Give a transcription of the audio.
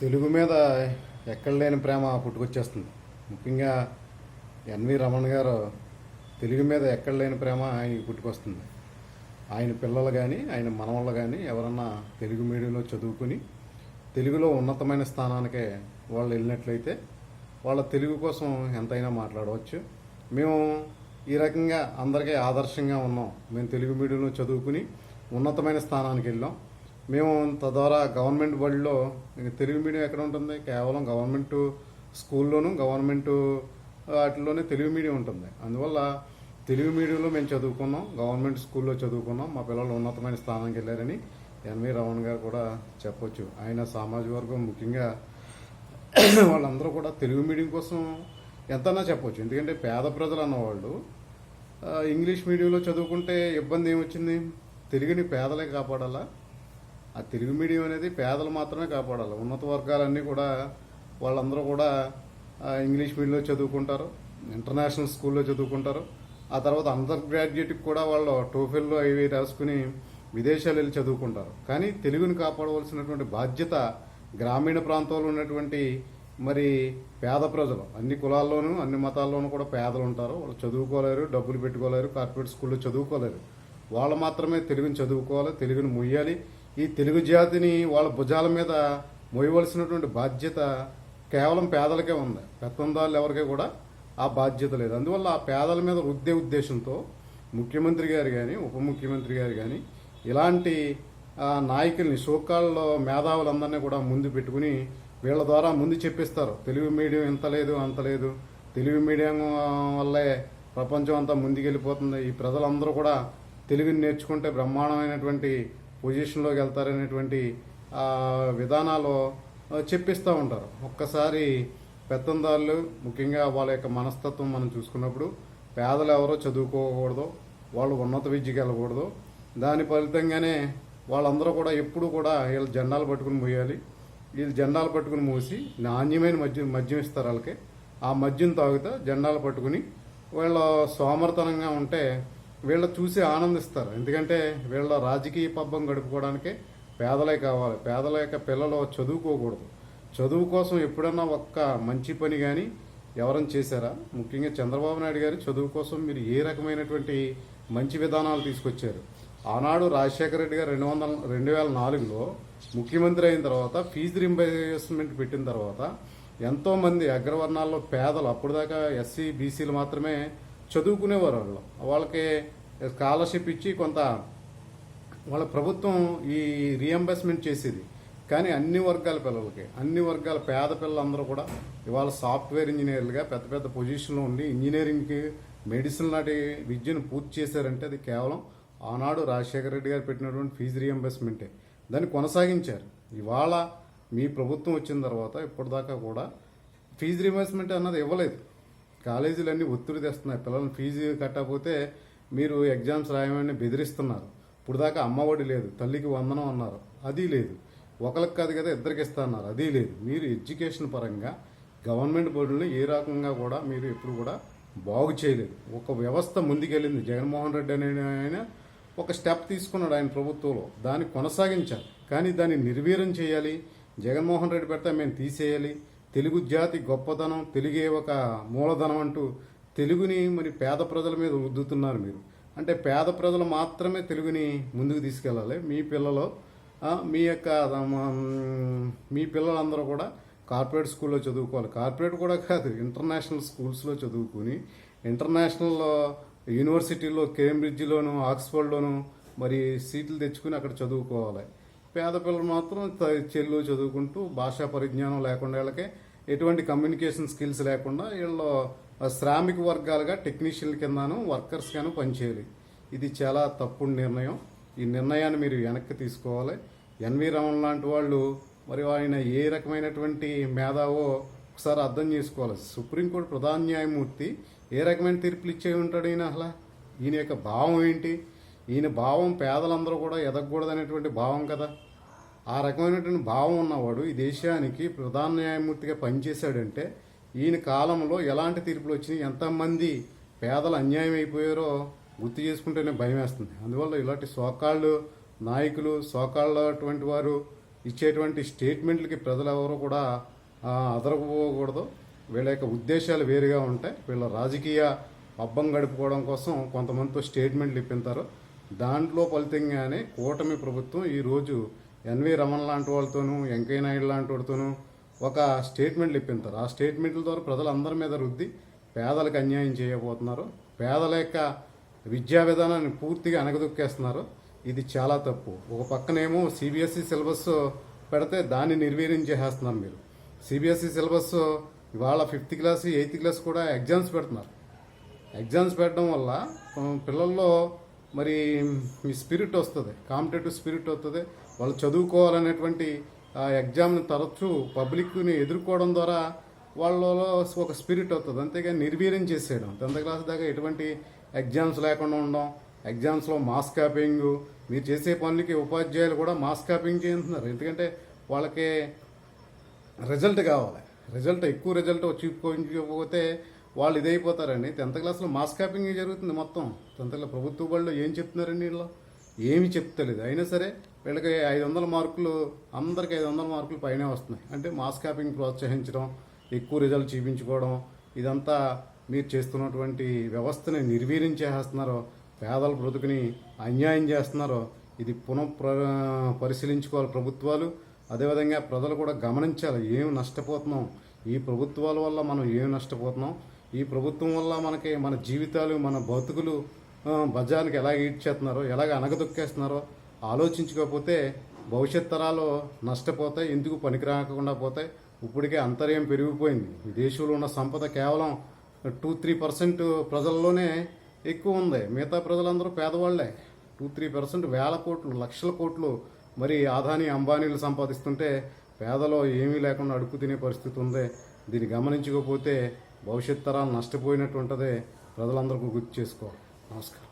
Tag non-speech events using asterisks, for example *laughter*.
తెలుగు మీద ఎక్కడ లేని ప్రేమ పుట్టుకొచ్చేస్తుంది. ముఖ్యంగా ఎన్వి రమణ గారు తెలుగు మీద ఎక్కడ లేని ప్రేమ ఆయనకి పుట్టుకొస్తుంది. ఆయన పిల్లలు కానీ ఆయన మనవాళ్ళు కానీ ఎవరన్నా తెలుగు మీడియంలో చదువుకుని తెలుగులో ఉన్నతమైన స్థానానికే వాళ్ళు వెళ్ళినట్లయితే వాళ్ళ తెలుగు కోసం ఎంతైనా మాట్లాడవచ్చు. మేము ఈ రకంగా అందరికీ ఆదర్శంగా ఉన్నాం. మేము తెలుగు మీడియంలో చదువుకుని ఉన్నతమైన స్థానానికి వెళ్ళాం. మేము తద్వారా గవర్నమెంట్ బడిలో తెలుగు మీడియం ఎక్కడ ఉంటుంది? కేవలం గవర్నమెంట్ స్కూల్లోనూ గవర్నమెంట్ వాటిలోనే తెలుగు మీడియం ఉంటుంది. అందువల్ల తెలుగు మీడియంలో మేము చదువుకున్నాం గవర్నమెంట్ స్కూల్లో చదువుకున్నాం. మా పిల్లలు ఉన్నతమైన స్థానానికి వెళ్ళారని ఎన్వి రమణ్ గారు కూడా చెప్పొచ్చు. ఆయన సామాజిక వర్గం ముఖ్యంగా *clears throat* వాళ్ళందరూ కూడా తెలుగు మీడియం కోసం ఎంతనా చెప్పొచ్చు. ఎందుకంటే పేద ప్రజలు అన్నవాళ్ళు ఇంగ్లీష్ మీడియంలో చదువుకుంటే ఇబ్బంది ఏమొచ్చింది? తెలుగుని పేదలే కాపాడాలా? ఆ తెలుగు మీడియం అనేది పేదలు మాత్రమే కాపాడాలి. ఉన్నత వర్గాలన్నీ కూడా వాళ్ళందరూ కూడా ఇంగ్లీష్ మీడియంలో చదువుకుంటారు ఇంటర్నేషనల్ స్కూల్లో చదువుకుంటారు. ఆ తర్వాత అండర్ గ్రాడ్యుయేట్కి కూడా వాళ్ళు టోఫెల్లో అవి రాసుకుని విదేశాలు వెళ్ళి చదువుకుంటారు. కానీ తెలుగుని కాపాడవలసినటువంటి బాధ్యత గ్రామీణ ప్రాంతాల్లో ఉన్నటువంటి మరి పేద ప్రజలు అన్ని కులాల్లోనూ అన్ని మతాల్లోనూ కూడా పేదలు ఉంటారు. వాళ్ళు చదువుకోలేరు డబ్బులు పెట్టుకోలేరు కార్పొరేట్ స్కూల్లో చదువుకోలేరు. వాళ్ళు మాత్రమే తెలుగుని చదువుకోవాలి తెలుగుని మొయ్యాలి. ఈ తెలుగు జాతిని వాళ్ళ భుజాల మీద మోయవలసినటువంటి బాధ్యత కేవలం పేదలకే ఉంది. పెత్తందారులు ఎవరికీ కూడా ఆ బాధ్యత లేదు. అందువల్ల ఆ పేదల మీద రుద్దే ఉద్దేశంతో ముఖ్యమంత్రి గారు కానీ ఉప ముఖ్యమంత్రి గారు కానీ ఇలాంటి నాయకుల్ని సోకాళ్ళలో మేధావులందరినీ కూడా ముందు పెట్టుకుని వీళ్ళ ద్వారా ముందు చెప్పిస్తారు. తెలుగు మీడియం ఇంత లేదు అంత లేదు. తెలుగు మీడియం వల్లే ప్రపంచం అంతా ముందుకెళ్ళిపోతుంది. ఈ ప్రజలందరూ కూడా తెలుగుని నేర్చుకుంటే బ్రహ్మాండమైనటువంటి పొజిషన్లోకి వెళ్తారనేటువంటి విధానాలు చెప్పిస్తూ ఉంటారు. ఒక్కసారి పెత్తందారులు ముఖ్యంగా వాళ్ళ యొక్క మనస్తత్వం మనం చూసుకున్నప్పుడు పేదలు ఎవరో చదువుకోకూడదు వాళ్ళు ఉన్నత విద్యకి వెళ్ళకూడదు. దాని ఫలితంగానే వాళ్ళందరూ కూడా ఎప్పుడు కూడా వీళ్ళు జెండాలు పట్టుకుని మూయాలి. వీళ్ళు జెండాలు పట్టుకుని మూసి నాణ్యమైన మద్యం మద్యం ఇస్తారు వాళ్ళకి. ఆ మద్యం తాగుతా జెండాలు పట్టుకుని వీళ్ళు సోమర్తనంగా ఉంటే వీళ్ళ చూసి ఆనందిస్తారు. ఎందుకంటే వీళ్ళ రాజకీయ పబ్బం గడుపుకోవడానికి పేదలే కావాలి. పేదల యొక్క పిల్లలు చదువుకోకూడదు. చదువు కోసం ఎప్పుడన్నా ఒక్క మంచి పని కానీ ఎవరైనా చేశారా? ముఖ్యంగా చంద్రబాబు నాయుడు గారు చదువు కోసం మీరు ఏ రకమైనటువంటి మంచి విధానాలు తీసుకొచ్చారు? ఆనాడు రాజశేఖర రెడ్డి గారు రెండు వందల రెండు వేల నాలుగులో ముఖ్యమంత్రి అయిన తర్వాత ఫీజు రింబర్స్మెంట్ పెట్టిన తర్వాత ఎంతోమంది అగ్రవర్ణాల్లో పేదలు అప్పుడు దాకా ఎస్సీ బీసీలు మాత్రమే చదువుకునేవారు వాళ్ళు వాళ్ళకి స్కాలర్షిప్ ఇచ్చి కొంత వాళ్ళ ప్రభుత్వం ఈ రియంబర్స్మెంట్ చేసేది. కానీ అన్ని వర్గాల పిల్లలకి అన్ని వర్గాల పేద పిల్లలందరూ కూడా ఇవాళ సాఫ్ట్వేర్ ఇంజనీర్లుగా పెద్ద పెద్ద పొజిషన్లో ఉండి ఇంజనీరింగ్కి మెడిసిన్ లాంటి విద్యను పూర్తి చేశారంటే అది కేవలం ఆనాడు రాజశేఖర రెడ్డి గారు పెట్టినటువంటి ఫీజు రియంబర్స్మెంటే దాన్ని కొనసాగించారు. ఇవాళ మీ ప్రభుత్వం వచ్చిన తర్వాత ఇప్పటిదాకా కూడా ఫీజు రియంబర్స్మెంట్ అన్నది ఇవ్వలేదు. కాలేజీలన్నీ ఒత్తిడి తెస్తున్నాయి. పిల్లల్ని ఫీజు కట్టకపోతే మీరు ఎగ్జామ్స్ రాయమని బెదిరిస్తున్నారు. ఇప్పుడు దాకా అమ్మఒడి లేదు తల్లికి వందనం అన్నారు. అది లేదు. ఒకరికి కాదు కదా ఇద్దరికి ఇస్తున్నారు అది లేదు. మీరు ఎడ్యుకేషన్ పరంగా గవర్నమెంట్ బోర్డులో ఏ రకంగా కూడా మీరు ఎప్పుడు కూడా బాగు చేయలేదు. ఒక వ్యవస్థ ముందుకెళ్ళింది. జగన్మోహన్ రెడ్డి అనే ఆయన ఒక స్టెప్ తీసుకున్నాడు ఆయన ప్రభుత్వంలో. దాన్ని కొనసాగించాలి. కానీ దాన్ని నిర్వీర్యం చేయాలి. జగన్మోహన్ రెడ్డి పెడితే మేము తీసేయాలి. తెలుగు జాతి గొప్పతనం తెలుగే ఒక మూలధనం అంటూ తెలుగుని మరి పేద ప్రజల మీద రుద్దుతున్నారు మీరు. అంటే పేద ప్రజలు మాత్రమే తెలుగుని ముందుకు తీసుకెళ్ళాలి. మీ పిల్లలు మీ యొక్క మీ పిల్లలందరూ కూడా కార్పొరేట్ స్కూల్లో చదువుకోవాలి. కార్పొరేట్ కూడా కాదు ఇంటర్నేషనల్ స్కూల్స్లో చదువుకుని ఇంటర్నేషనల్ యూనివర్సిటీలో కేంబ్రిడ్జ్లోను ఆక్స్ఫర్డ్లోను మరి సీట్లు తెచ్చుకుని అక్కడ చదువుకోవాలి. పేద పిల్లలు మాత్రం చెల్లు చదువుకుంటూ భాషా పరిజ్ఞానం లేకుండా వాళ్ళకే ఎటువంటి కమ్యూనికేషన్ స్కిల్స్ లేకుండా వీళ్ళు శ్రామిక వర్గాలుగా టెక్నీషియన్ల కిందను వర్కర్స్ గాను పనిచేయాలి. ఇది చాలా తప్పుడు నిర్ణయం. ఈ నిర్ణయాన్ని మీరు వెనక్కి తీసుకోవాలి. ఎన్వి రమణ లాంటి వాళ్ళు మరి ఆయన ఏ రకమైనటువంటి మేధావో ఒకసారి అర్థం చేసుకోవాలి. సుప్రీంకోర్టు ప్రధాన న్యాయమూర్తి ఏ రకమైన తీర్పులు ఇచ్చే ఉంటాడు ఈయన అసలు? ఈయన యొక్క భావం ఏంటి? ఈయన భావం పేదలందరూ కూడా ఎదగకూడదనేటువంటి భావం కదా. ఆ రకమైనటువంటి భావం ఉన్నవాడు ఈ దేశానికి ప్రధాన న్యాయమూర్తిగా పనిచేశాడంటే ఈయన కాలంలో ఎలాంటి తీర్పులు వచ్చినాయి ఎంతమంది పేదలు అన్యాయం అయిపోయారో గుర్తు చేసుకుంటేనే భయం వేస్తుంది. అందువల్ల ఇలాంటి సోకాళ్ళు నాయకులు సోకాళ్ళటువంటి వారు ఇచ్చేటువంటి స్టేట్మెంట్లకి ప్రజలు ఎవరు కూడా అదరకపోకూడదు వీళ్ళ యొక్క ఉద్దేశాలు వేరుగా ఉంటాయి. వీళ్ళ రాజకీయ అబ్బం గడుపుకోవడం కోసం కొంతమందితో స్టేట్మెంట్లు ఇప్పింటారు దాంట్లో ఫలితంగానే కూటమి ప్రభుత్వం ఈరోజు ఎన్వి రమణ లాంటి వాళ్ళతోనూ వెంకయ్య నాయుడు లాంటి వాడితోనూ ఒక స్టేట్మెంట్లు ఇప్పింటారు ఆ స్టేట్మెంట్ల ద్వారా ప్రజలందరి మీద రుద్ది పేదలకు అన్యాయం చేయబోతున్నారు. పేదల యొక్క విద్యా విధానాన్ని పూర్తిగా అనగదొక్కేస్తున్నారు. ఇది చాలా తప్పు. ఒక పక్కనేమో సిబిఎస్ఈ సిలబస్ పెడితే దాన్ని నిర్వీర్యం చేసేస్తున్నారు మీరు. సిబిఎస్ఈ సిలబస్ ఇవాళ ఫిఫ్త్ క్లాస్ ఎయిత్ క్లాస్ కూడా ఎగ్జామ్స్ పెడుతున్నారు. ఎగ్జామ్స్ పెట్టడం వల్ల పిల్లల్లో మరి మీ స్పిరిట్ వస్తుంది. కాంపిటేటివ్ స్పిరిట్ వస్తుంది. వాళ్ళు చదువుకోవాలనేటువంటి ఆ ఎగ్జామ్ని తరచూ పబ్లిక్ని ఎదుర్కోవడం ద్వారా వాళ్ళలో ఒక స్పిరిట్ వస్తుంది. అంతేగాని నిర్వీర్యం చేసేయడం. టెన్త్ క్లాస్ దాకా ఎటువంటి ఎగ్జామ్స్ లేకుండా ఉండడం ఎగ్జామ్స్లో మాస్ కాపింగ్ మీరు చేసే పనులకి ఉపాధ్యాయులు కూడా మాస్ కాపింగ్ చేస్తున్నారు ఎందుకంటే వాళ్ళకి రిజల్ట్ కావాలి. రిజల్ట్ ఎక్కువ రిజల్ట్ వచ్చిపోతే వాళ్ళు ఇదైపోతారండి. టెన్త్ క్లాస్లో మాస్ క్యాపింగ్ జరుగుతుంది మొత్తం. టెన్త్ క్లాస్ ప్రభుత్వ బడిలో ఏం చెప్తున్నారండి వీళ్ళు? ఏమి చెప్తలేదు. అయినా సరే వీళ్ళకి ఐదు వందల మార్కులు అందరికి ఐదు వందల మార్కులు పైనే వస్తున్నాయి. అంటే మాస్ క్యాపింగ్ ప్రోత్సహించడం ఎక్కువ రిజల్ట్ చూపించుకోవడం ఇదంతా మీరు చేస్తున్నటువంటి వ్యవస్థని నిర్వీర్యం చేస్తున్నారు పేదల బ్రతుకుని అన్యాయం చేస్తున్నారో ఇది పునః ప్ర- పరిశీలించుకోవాలి ప్రభుత్వాలు. అదేవిధంగా ప్రజలు కూడా గమనించాలి. ఏం నష్టపోతున్నాం? ఈ ప్రభుత్వాల వల్ల మనం ఏం నష్టపోతున్నాం? ఈ ప్రభుత్వం వల్ల మనకి మన జీవితాలు మన బతుకులు బజార్కి ఎలా ఈడ్చేస్తున్నారో ఎలాగ అనగదొక్కేస్తున్నారో ఆలోచించుకోకపోతే భవిష్యత్ తరాలు నష్టపోతాయి ఎందుకు పనికిరాకుండా పోతాయి? ఇప్పటికే అంతర్యం పెరిగిపోయింది. ఈ దేశంలో ఉన్న సంపద కేవలం టూ త్రీ పర్సెంట్ ప్రజల్లోనే ఎక్కువ ఉంది. మిగతా ప్రజలందరూ పేదవాళ్ళే. టూ త్రీ పర్సెంట్ వేల కోట్లు లక్షల కోట్లు మరి ఆదాని అంబానీలు సంపాదిస్తుంటే పేదలో ఏమీ లేకుండా అడుగు తినే పరిస్థితి ఉంది. దీన్ని గమనించకపోతే భవిష్యత్ తరాలు నష్టపోయినట్టు ఉంటుంది ప్రజలందరికీ గుర్తు చేసుకోవాలి నమస్కారం.